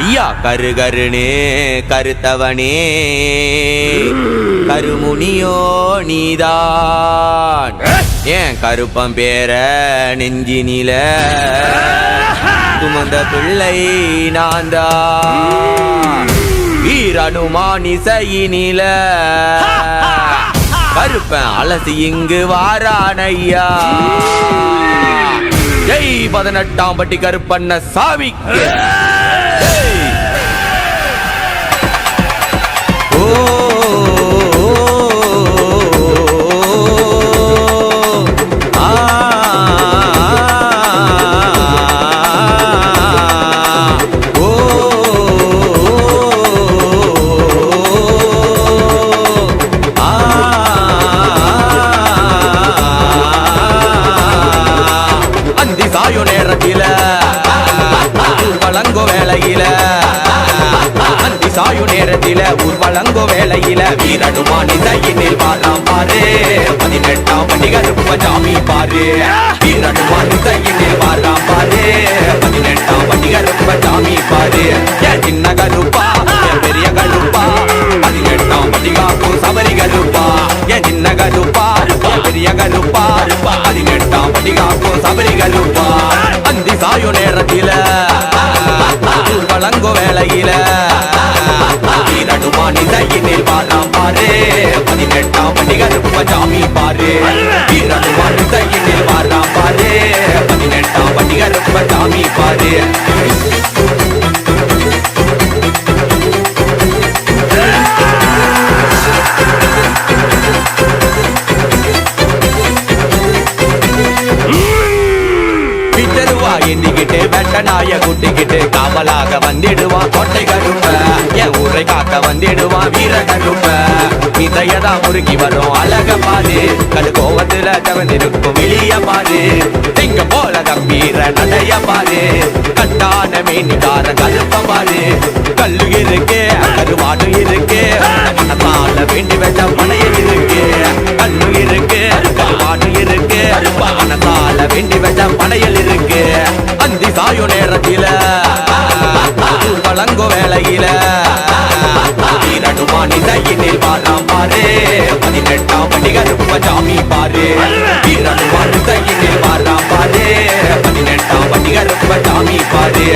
ஐயா கருகருணே கருத்தவனே. கருமுனியோ நீதான். ஏன் கருப்பம் பேர நெஞ்சினில? சுமந்த பிள்ளை நாந்தா தான் வீரனுமான் கருப்பன் அலசி இங்கு வாரானையா. ஜெய் பதினெட்டாம் பட்டி கருப்பண்ண சாவிக்கு பதினெட்டாம் பண்டிகருப்ப சாமி பாரு. வீரனுமான் இசையினில் வாழாம் பாரு. பதினெட்டாம் வண்டிக ரொம்ப ஜாமி பாரு. என் சின்ன கருப்பா என் பெரிய கருப்பா. பதினெட்டாம் பண்டிகாக்கும் சபரி கருப்பா. என் சின்ன கருப்பா என் பெரிய கருப்பா. பதினெட்டாம் பண்டிகாக்கும் சபரி கருப்பா. அந்தி சாயு நேரத்தில வழங்கும் வேளையில. வீரனுமான் இசையினில் வாழாம் பாரு பதினெட்டாம் படி கருப்பு சாமி பாரு வீரனுமான் இசையினில் வாழாம் பாரு பதினெட்டாம் படி கருப்பு சாமி பாரு. எண்ணிக்கிட்டு வெட்ட நாய குட்டிக்கிட்டு காவலாக வந்திடுவான் கொட்டை கருப்ப என் ஊரை காக்க வந்திடுவான் வீர கருப்ப இதையதா முறுக்கி வரும் அழக பாரு. கடு கோவத்துல தவந்திருக்கும் வெளிய பாரு. திங்க போல கம்பீர நடைய பாரு. கட்டான மீனிக்கார கருப்ப பாரு. கல்லு இருக்கு கருவாடு இருக்கு. மனத்தால வேண்டி வெட்ட வழங்கோ வேளையில நீ தையினில் வாராம் பாரு. பதினெட்டாம் பண்டிகருப்ப சாமி பாரு. வீரனுமான் இசையினில் வாழாம் பாரு. பதினெட்டாம் பண்டிகருப்ப ஜாமி பாரு.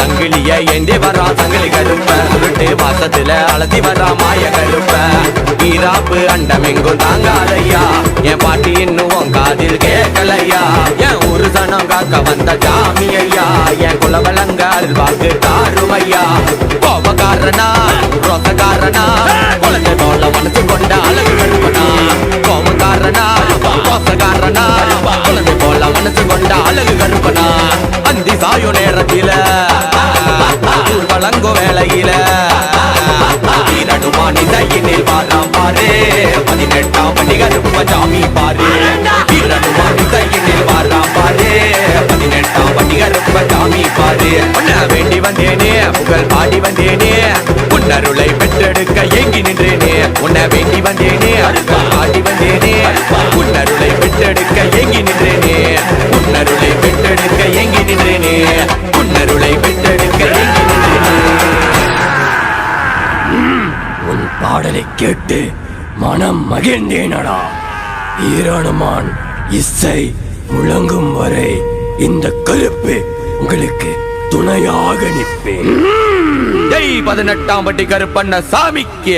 தங்கிலிய சங்கிலிய ஏந்தி வரா தங்கிலி கருப்ப. சுருட்டு வாசத்துல அலசி வரா மாய கருப்ப. ஈராப்பு அண்டமெங்கும் தாங்காதையா என் பாட்டி இன்னும் காதில் கேட்கலையா. என் ஒரு சனம் காக்க வந்த ஜாமி ஐயா என் குலவலங்கால் வாக்கு தாருமையா. கோபக்காரனா ரோசக்காரனா. குழந்தை போல மனசு கொண்ட அழகு கருப்பனா. கோபக்காரனா ரோசக்காரனா. குழந்தை போல மனசு கொண்ட அழகு கருப்பனா. அந்தி சாயு நேரத்தில வழங்கும் வேலையில வீரனுமான் தையினில் வாழாம் பாரு. பதினெட்டாம் பண்டிகருப்ப சாமி பாரு. வீரனுமான் தையினில் வாழாம் பாரு. பதினெட்டாம் பண்டிகருப்ப சாமி பாரு. உன்ன வேண்டி வந்தேனே புகழ் பாடி வந்தேனே. உன்னருளை பெற்றெடுக்க ஏங்கி நின்றேனே. உன்னை வேண்டி வந்தேனே அருள் பாடி வந்தேனே. உன்னருளை பெற்றெடுக்க ஏங்கி நின்றேன். கேட்டு மனம் மகிழ்ந்தேனடா. ஈரானுமான் இசை முழங்கும் வரை இந்த கருப்பு உங்களுக்கு துணையாக நிற்பேன். பதினெட்டாம் பட்டி கருப்பண்ண சாமிக்கு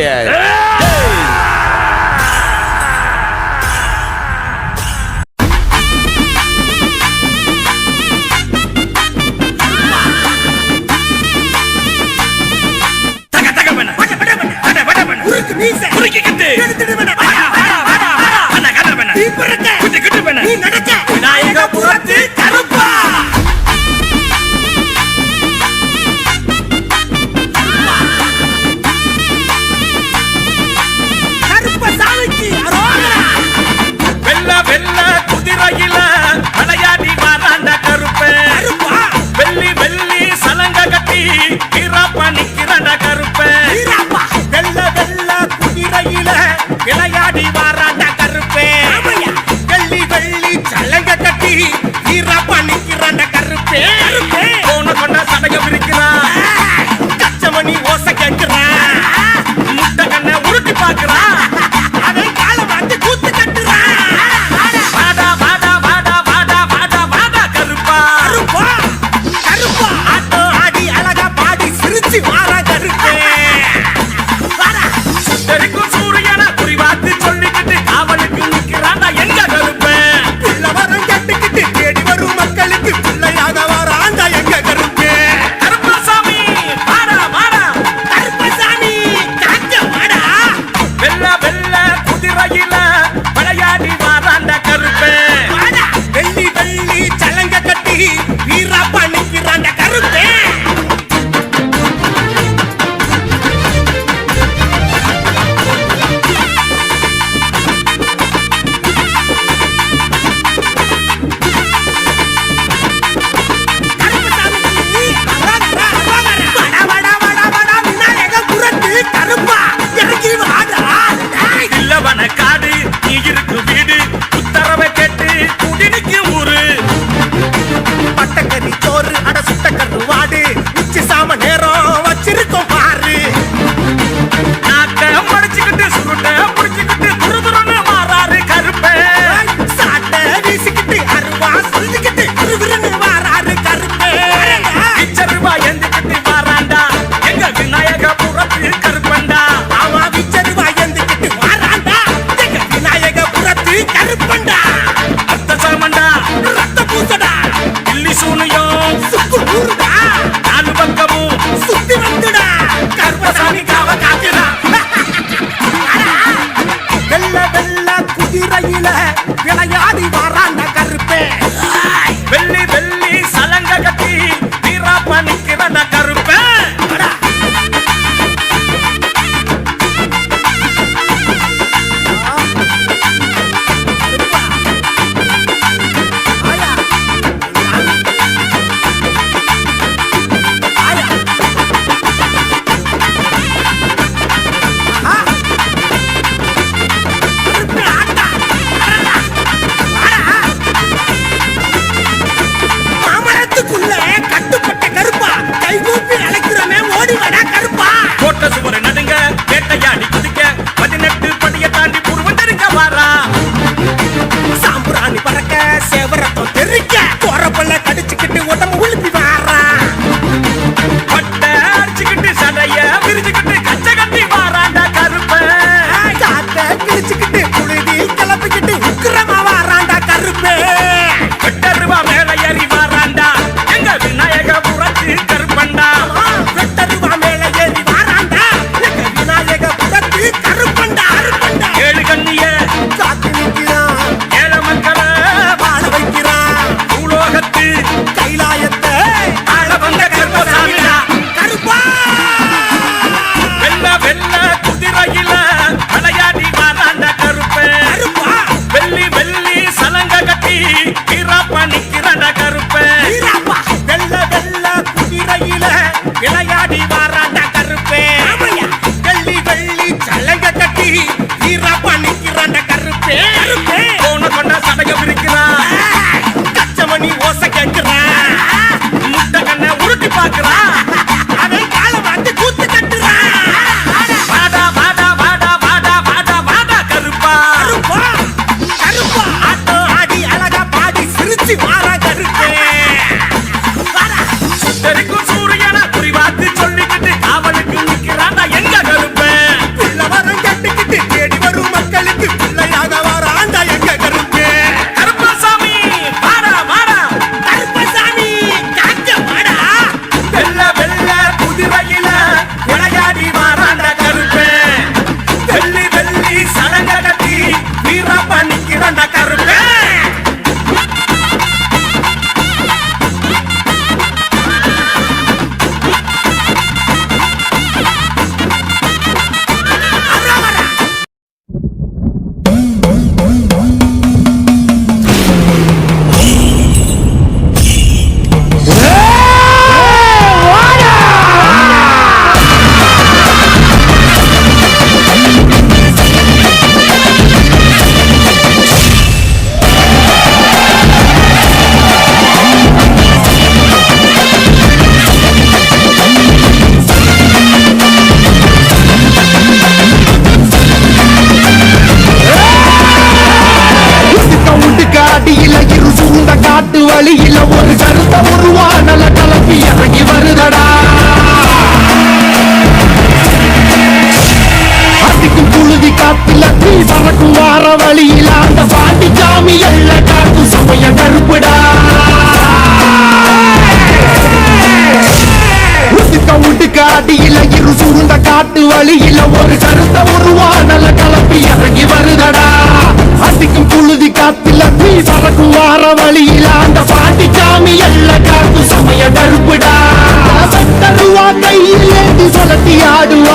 I do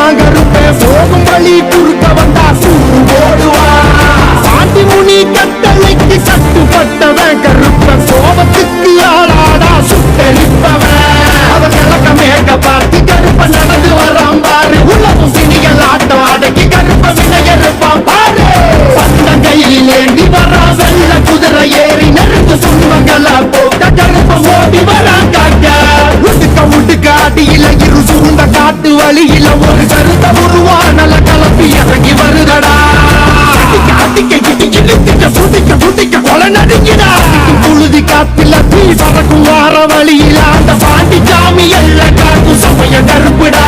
பாண்டி சாமி எல்ல காத்து சமய கருப்புடா.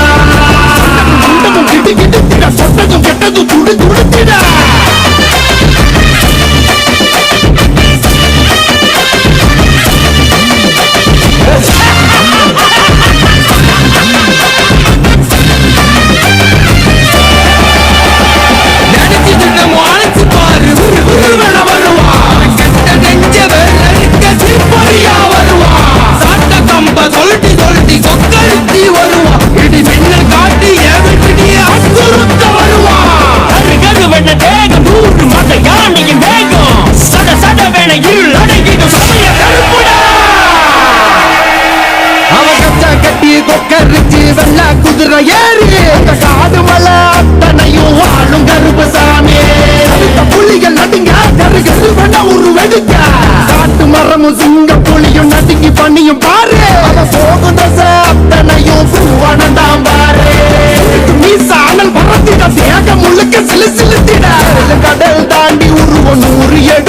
சொந்தகம் கெட்டது துடு துடுத்திடா. ஏறி அந்த காடு மலை அத்தனையும் வாழும் கருப்பசாமி. அடுத்த புலிகள் நடுங்க ஒரு வெடிக்க காட்டு மரமும் சிங்க புலியும் நடுங்கி பண்ணியும் பாரு. அவன் போகும் தசை அத்தனையும் பூவானந்தாம் பாரு. நீ சாணல் பறத்திட தேக முழுக்க சிலு சிலுத்திட. கடல் தாண்டி உருவம் நூறு எடு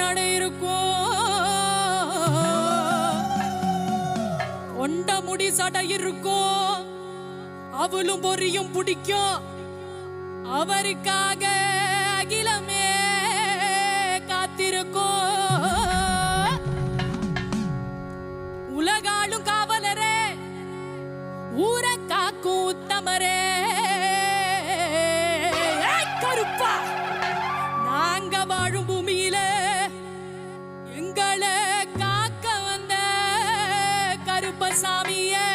நடை இருக்கும் ஒண்ட முடி சடை இருக்கும் அவளும் பொரியும் பிடிக்கும். அவருக்காக saw me.